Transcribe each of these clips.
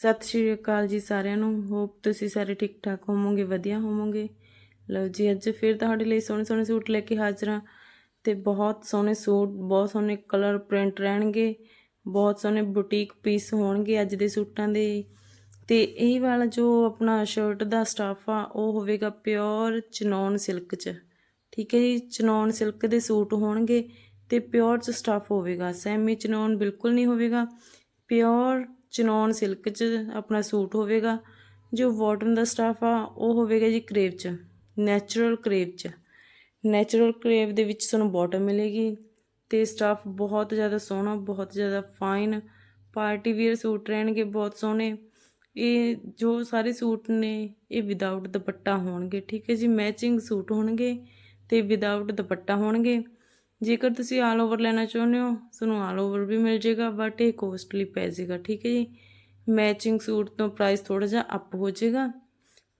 ਸਤਿ ਸ਼੍ਰੀ ਅਕਾਲ ਜੀ ਸਾਰਿਆਂ ਨੂੰ। ਹੋਪ ਤੁਸੀਂ ਸਾਰੇ ਠੀਕ ਠਾਕ ਹੋਵੋਗੇ, ਵਧੀਆ ਹੋਵੋਗੇ। ਲਓ ਜੀ, ਅੱਜ ਫਿਰ ਤੁਹਾਡੇ ਲਈ ਸੋਹਣੇ ਸੋਹਣੇ ਸੂਟ ਲੈ ਕੇ ਹਾਜ਼ਰ ਹਾਂ ਤੇ ਬਹੁਤ ਸੋਹਣੇ ਸੂਟ, ਬਹੁਤ ਸੋਹਣੇ ਕਲਰ ਪ੍ਰਿੰਟ ਰਹਿਣਗੇ, ਬਹੁਤ ਸੋਹਣੇ ਬੁਟੀਕ ਪੀਸ ਹੋਣਗੇ ਅੱਜ ਦੇ ਸੂਟਾਂ ਦੇ। ਤੇ ਇਹ ਵਾਲਾ ਜੋ ਆਪਣਾ ਸ਼ਰਟ ਦਾ ਸਟਾਫ ਆ, ਉਹ ਹੋਵੇਗਾ ਪਿਓਰ ਚਨੌਨ ਸਿਲਕ ਚ। ਠੀਕ ਹੈ ਜੀ, ਚਨੌਨ ਸਿਲਕ ਦੇ ਸੂਟ ਹੋਣਗੇ ਤੇ ਪਿਓਰ ਚ ਸਟਾਫ ਹੋਵੇਗਾ। ਸੈਮੀ ਚਨੌਨ ਬਿਲਕੁਲ ਨਹੀਂ ਹੋਵੇਗਾ। ਪਿਓਰ ਚਨੌਨ ਸਿਲਕ ਚ ਆਪਣਾ ਸੂਟ ਹੋਵੇਗਾ, ਜੋ ਬਾਟਮ ਦਾ ਸਟਾਫ ਆ, ਉਹ ਹੋਵੇਗਾ ਜੀ ਕਰੇਵ ਚ, ਨੈਚੁਰਲ ਕਰੇਪ ਚ। ਨੈਚੁਰਲ ਕਰੇਪ ਦੇ ਵਿੱਚ ਤੁਹਾਨੂੰ ਬਾਟਮ ਮਿਲੇਗੀ ਤੇ ਸਟਾਫ ਬਹੁਤ ਜ਼ਿਆਦਾ ਸੋਹਣਾ, ਬਹੁਤ ਜ਼ਿਆਦਾ ਫਾਈਨ, ਪਾਰਟੀ ਵੀਅਰ ਸੂਟ ਰਹਿਣਗੇ ਬਹੁਤ ਸੋਹਣੇ। ਇਹ ਜੋ ਸਾਰੇ ਸੂਟ ਨੇ, ਇਹ ਵਿਦਆਊਟ ਦੁਪੱਟਾ ਹੋਣਗੇ, ਠੀਕ ਹੈ ਜੀ? ਮੈਚਿੰਗ ਸੂਟ ਹੋਣਗੇ ਤੇ ਵਿਦਆਊਟ ਦੁਪੱਟਾ ਹੋਣਗੇ। ਜੇਕਰ ਤੁਸੀਂ ਆਲ ਓਵਰ ਲੈਣਾ ਚਾਹੁੰਦੇ ਹੋ, ਤੁਹਾਨੂੰ ਆਲ ਓਵਰ ਵੀ ਮਿਲ ਜਾਏਗਾ ਬਟ ਇਹ ਕੋਸਟਲੀ ਪੈ ਜਾਏਗਾ, ਠੀਕ ਹੈ ਜੀ? ਮੈਚਿੰਗ ਸੂਟ ਤੋਂ ਪ੍ਰਾਈਸ ਥੋੜਾ ਜਿਹਾ ਅਪ ਹੋ ਜਾਏਗਾ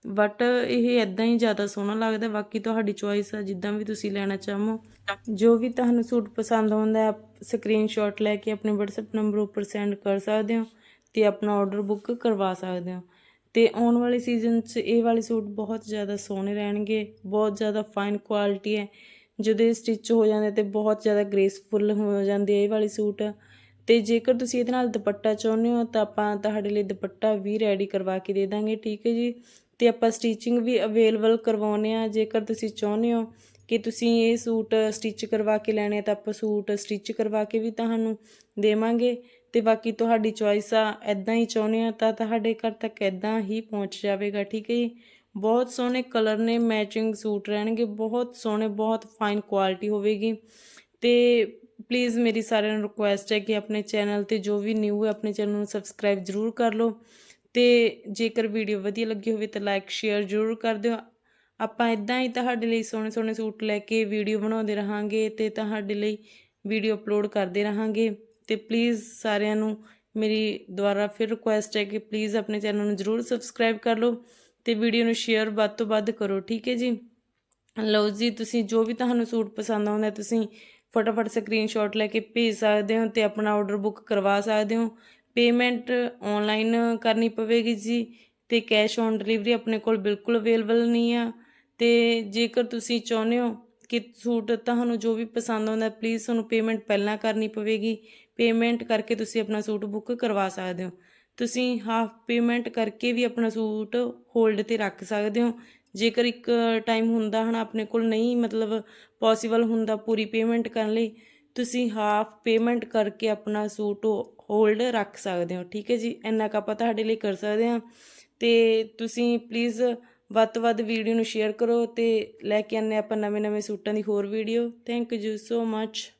ਬਟ ਇਹ ਇਦਾਂ ਹੀ ਜ਼ਿਆਦਾ ਸੋਹਣਾ ਲੱਗਦਾ ਬਾਕੀ ਤੁਹਾਡੀ ਚੁਆਇਸ ਆ, ਜਿੱਦਾਂ ਵੀ ਤੁਸੀਂ ਲੈਣਾ ਚਾਹੋ। ਜੋ ਵੀ ਤੁਹਾਨੂੰ ਸੂਟ ਪਸੰਦ ਆਉਂਦਾ ਹੈ ਸਕਰੀਨਸ਼ਾਟ ਲੈ ਕੇ ਆਪਣੇ WhatsApp ਨੰਬਰ ਉੱਪਰ ਸੈਂਡ ਕਰ ਸਕਦੇ ਹੋ ਤੇ ਆਪਣਾ ਆਰਡਰ ਬੁੱਕ ਕਰਵਾ ਸਕਦੇ ਹੋ। ਤੇ ਆਉਣ ਵਾਲੇ ਸੀਜ਼ਨ 'ਚ ਇਹ ਵਾਲੇ ਸੂਟ ਬਹੁਤ ਜ਼ਿਆਦਾ ਸੋਹਣੇ ਰਹਿਣਗੇ, ਬਹੁਤ ਜ਼ਿਆਦਾ ਫਾਈਨ ਕੁਆਲਿਟੀ ਹੈ। ਜਦੋਂ ਇਹ ਸਟਿਚ ਹੋ ਜਾਂਦੇ ਤੇ ਬਹੁਤ ਜ਼ਿਆਦਾ ਗ੍ਰੇਸਫੁਲ ਹੋ ਜਾਂਦੇ ਆ ਇਹ ਵਾਲੇ ਸੂਟ। ਤੇ ਜੇਕਰ ਤੁਸੀਂ ਇਹਦੇ ਨਾਲ ਦੁਪੱਟਾ ਚਾਹੁੰਦੇ ਹੋ ਤਾਂ ਆਪਾਂ ਤੁਹਾਡੇ ਲਈ ਦੁਪੱਟਾ ਵੀ ਰੈਡੀ ਕਰਵਾ ਕੇ ਦੇ ਦਾਂਗੇ, ਠੀਕ ਹੈ ਜੀ? ਤੇ ਆਪਾਂ ਸਟਿਚਿੰਗ ਵੀ ਅਵੇਲੇਬਲ ਕਰਵਾਉਨੇ ਆ ਜੇਕਰ ਤੁਸੀਂ ਚਾਹੁੰਦੇ ਹੋ ਕਿ ਤੁਸੀਂ ਇਹ ਸੂਟ ਸਟਿਚ ਕਰਵਾ ਕੇ ਲੈਣੇ ਆ ਤਾਂ ਆਪਾਂ ਸੂਟ ਸਟਿਚ ਕਰਵਾ ਕੇ ਵੀ ਤੁਹਾਨੂੰ ਦੇਵਾਂਗੇ। ਤੇ ਬਾਕੀ ਤੁਹਾਡੀ ਚੋਇਸ ਆ ਐਦਾਂ ਹੀ ਚਾਹੁੰਦੇ ਆ ਤਾਂ ਤੁਹਾਡੇ ਘਰ ਤੱਕ ਐਦਾਂ ਹੀ ਪਹੁੰਚ ਜਾਵੇਗਾ, ਠੀਕ ਹੈ ਜੀ? ਬਹੁਤ ਸੋਹਣੇ ਕਲਰ ਨੇ ਮੈਚਿੰਗ ਸੂਟ ਰਹਿਣਗੇ, ਬਹੁਤ ਸੋਹਣੇ, ਬਹੁਤ ਫਾਈਨ ਕੁਆਲਿਟੀ ਹੋਵੇਗੀ। ਤੇ ਪਲੀਜ਼ ਮੇਰੀ ਸਾਰਿਆਂ ਨੂੰ ਰਿਕੁਐਸਟ ਹੈ ਕਿ ਆਪਣੇ ਚੈਨਲ ਤੇ ਜੋ ਵੀ ਨਿਊ ਹੈ, ਆਪਣੇ ਚੈਨਲ ਨੂੰ ਸਬਸਕ੍ਰਾਈਬ ਜ਼ਰੂਰ ਕਰ ਲਓ। ਤੇ ਜੇਕਰ ਵੀਡੀਓ ਵਧੀਆ ਲੱਗੀ ਹੋਵੇ ਤਾਂ ਲਾਈਕ ਸ਼ੇਅਰ ਜ਼ਰੂਰ ਕਰ ਦਿਓ। ਆਪਾਂ ਇਦਾਂ ਹੀ ਤੁਹਾਡੇ ਲਈ ਸੋਹਣੇ ਸੋਹਣੇ ਸੂਟ ਲੈ ਕੇ ਵੀਡੀਓ ਬਣਾਉਂਦੇ ਰਹਾਂਗੇ ਤੇ ਤੁਹਾਡੇ ਲਈ ਵੀਡੀਓ ਅਪਲੋਡ ਕਰਦੇ ਰਹਾਂਗੇ। ਤੇ ਪਲੀਜ਼ ਸਾਰਿਆਂ ਨੂੰ ਮੇਰੀ ਦੁਆਰਾ ਫਿਰ ਰਿਕੁਐਸਟ ਹੈ ਕਿ ਪਲੀਜ਼ ਆਪਣੇ ਚੈਨਲ ਨੂੰ ਜ਼ਰੂਰ ਸਬਸਕ੍ਰਾਈਬ ਕਰ ਲਓ। ਤੇ ਵੀਡੀਓ ਨੂੰ ਸ਼ੇਅਰ ਵੱਧ ਤੋਂ ਵੱਧ ਕਰੋ, ਠੀਕ ਹੈ ਜੀ? ਲਓ ਜੀ, ਤੁਸੀਂ ਜੋ ਵੀ ਤੁਹਾਨੂੰ ਸੂਟ ਪਸੰਦ ਆਉਂਦਾ, ਤੁਸੀਂ ਫਟਾਫਟ ਸਕਰੀਨਸ਼ਾਟ ਲੈ ਕੇ ਭੇਜ ਸਕਦੇ ਹੋ ਤੇ ਆਪਣਾ ਆਰਡਰ ਬੁੱਕ ਕਰਵਾ ਸਕਦੇ ਹੋ। ਪੇਮੈਂਟ ਆਨਲਾਈਨ ਕਰਨੀ ਪਵੇਗੀ ਜੀ ਤੇ ਕੈਸ਼ ਔਨ ਡਿਲੀਵਰੀ ਆਪਣੇ ਕੋਲ ਬਿਲਕੁਲ ਅਵੇਲੇਬਲ ਨਹੀਂ ਆ। ਤੇ ਜੇਕਰ ਤੁਸੀਂ ਚਾਹੁੰਦੇ ਹੋ ਕਿ ਸੂਟ ਤੁਹਾਨੂੰ ਜੋ ਵੀ ਪਸੰਦ ਆਉਂਦਾ ਪਲੀਜ਼ ਤੁਹਾਨੂੰ ਪੇਮੈਂਟ ਪਹਿਲਾਂ ਕਰਨੀ ਪਵੇਗੀ। ਪੇਮੈਂਟ ਕਰਕੇ ਤੁਸੀਂ ਆਪਣਾ ਸੂਟ ਬੁੱਕ ਕਰਵਾ ਸਕਦੇ ਹੋ। ਤੁਸੀਂ ਹਾਫ ਪੇਮੈਂਟ ਕਰਕੇ ਵੀ ਆਪਣਾ ਸੂਟ ਹੋਲਡ ਤੇ ਰੱਖ ਸਕਦੇ ਹੋ। ਜੇਕਰ ਇੱਕ ਟਾਈਮ ਹੁੰਦਾ ਹਨਾ ਆਪਣੇ ਕੋਲ ਨਹੀਂ ਮਤਲਬ ਪੋਸੀਬਲ ਹੁੰਦਾ ਪੂਰੀ ਪੇਮੈਂਟ ਕਰਨ ਲਈ, ਤੁਸੀਂ ਹਾਫ ਪੇਮੈਂਟ ਕਰਕੇ ਆਪਣਾ ਸੂਟ ਹੋਲਡ ਰੱਖ ਸਕਦੇ ਹੋ। ਠੀਕ ਹੈ ਜੀ, ਇੰਨਾ ਕੁ ਆਪਾਂ ਤੁਹਾਡੇ ਲਈ ਕਰ ਸਕਦੇ ਹਾਂ। ਤੇ ਤੁਸੀਂ ਪਲੀਜ਼ ਵੱਧ ਤੋਂ ਵੱਧ ਵੀਡੀਓ ਨੂੰ ਸ਼ੇਅਰ ਕਰੋ ਤੇ ਲੈ ਕੇ ਆਨੇ ਆਪਾਂ ਨਵੇਂ ਨਵੇਂ ਸੂਟਾਂ ਦੀ ਹੋਰ video thank you so much